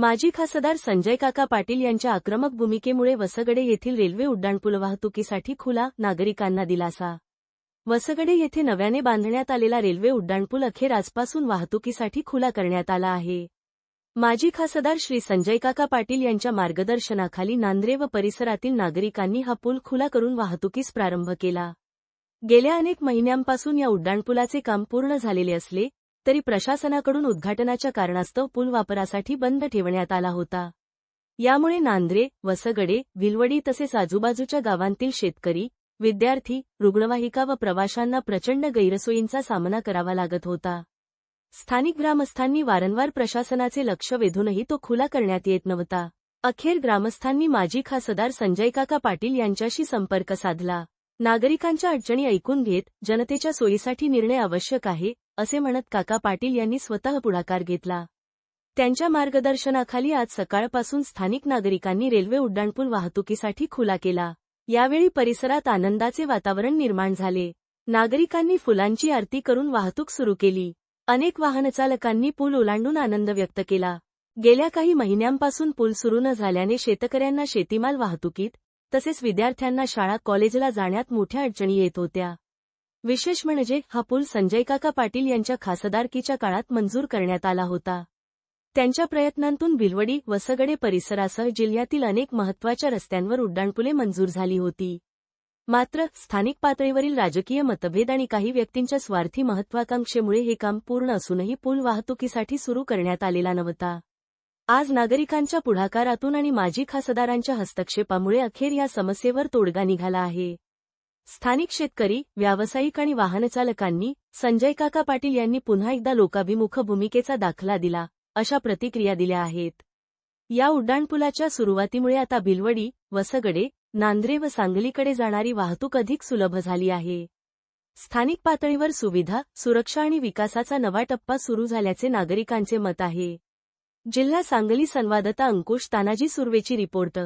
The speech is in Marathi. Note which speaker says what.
Speaker 1: माजी खासदार संजय काका पाटील यांच्या आक्रमक भूमिकेमुळे वसगडे येथील रेल्वे उड्डाणपूल वाहतुकीसाठी खुला नागरिकांना दिलासा. वसगडे येथे नव्याने बांधण्यात आलेला रेल्वे उड्डाणपूल अखेर आजपासून वाहतुकीसाठी खुला करण्यात आला आहे. माजी खासदार श्री संजय काका पाटील यांच्या मार्गदर्शनाखाली नांद्रे व परिसरातील नागरिकांनी हा पूल खुला करून वाहतुकीस प्रारंभ केला. गेल्या अनेक महिन्यांपासून या उड्डाणपुलाचे काम पूर्ण झालेले असले तरी प्रशासनाकडून उद्घाटनाच्या कारणास्तव पूल वापरासाठी बंद ठेवण्यात आला होता. यामुळे नांद्रे वसगडे भिलवडी तसेच आजूबाजूच्या गावांतील शेतकरी विद्यार्थी रुग्णवाहिका व प्रवाशांना प्रचंड गैरसोयींचा सामना करावा लागत होता. स्थानिक ग्रामस्थांनी वारंवार प्रशासनाचे लक्ष वेधूनही तो खुला करण्यात येत नव्हता. अखेर ग्रामस्थांनी माजी खासदार संजय काका पाटील यांच्याशी संपर्क साधला. नागरिकांच्या अडचणी ऐकून घेत जनतेच्या सोयीसाठी निर्णय आवश्यक आहे असे म्हणत काका पाटील यांनी स्वतः पुढाकार घेतला. त्यांच्या मार्गदर्शनाखाली आज सकाळपासून स्थानिक नागरिकांनी रेल्वे उड्डाणपूल वाहतुकीसाठी खुला केला. यावेळी परिसरात आनंदाचे वातावरण निर्माण झाले. नागरिकांनी फुलांची आरती करून वाहतूक सुरू केली. अनेक वाहनचालकांनी पूल ओलांडून आनंद व्यक्त केला. गेल्या काही महिन्यांपासून पूल सुरू न झाल्याने शेतकऱ्यांना शेतीमाल वाहतुकीत तसेच विद्यार्थ्यांना शाळा कॉलेजला जाण्यात मोठ्या अडचणी येत होत्या. विशेष म्हणजे हा पूल संजय काका पाटील यांच्या खासदारकीच्या काळात मंजूर करण्यात आला होता. त्यांच्या प्रयत्नांतून भिलवडी वसगडे परिसरासह जिल्ह्यातील अनेक महत्त्वाच्या रस्त्यांवर उड्डाणपुले मंजूर झाली होती. मात्र स्थानिक पातळीवरील राजकीय मतभेद आणि काही व्यक्तींच्या स्वार्थी महत्वाकांक्षेमुळे हे काम पूर्ण असूनही पूल वाहतुकीसाठी सुरू करण्यात आलेला नव्हता. आज नागरिकांच्या पुढाकारातून आणि माजी खासदारांच्या हस्तक्षेपामुळे अखेर या समस्येवर तोडगा निघाला आहे. स्थानिक शेतकरी व्यावसायिक आणि वाहनचालकांनी संजय काका पाटील यांनी पुन्हा एकदा लोकाभिमुख भूमिकेचा दाखला दिला अशा प्रतिक्रिया दिल्या आहेत. या उड्डाणपुलाच्या सुरुवातीमुळे आता भिलवडी वसगडे नांद्रे व सांगलीकडे जाणारी वाहतूक अधिक सुलभ झाली आहे. स्थानिक पातळीवर सुविधा सुरक्षा आणि विकासाचा नवा टप्पा सुरू झाल्याचे नागरिकांचे मत आहे. जिल्हा सांगली संवादता अंकुश तानाजी सुर्वेची रिपोर्ट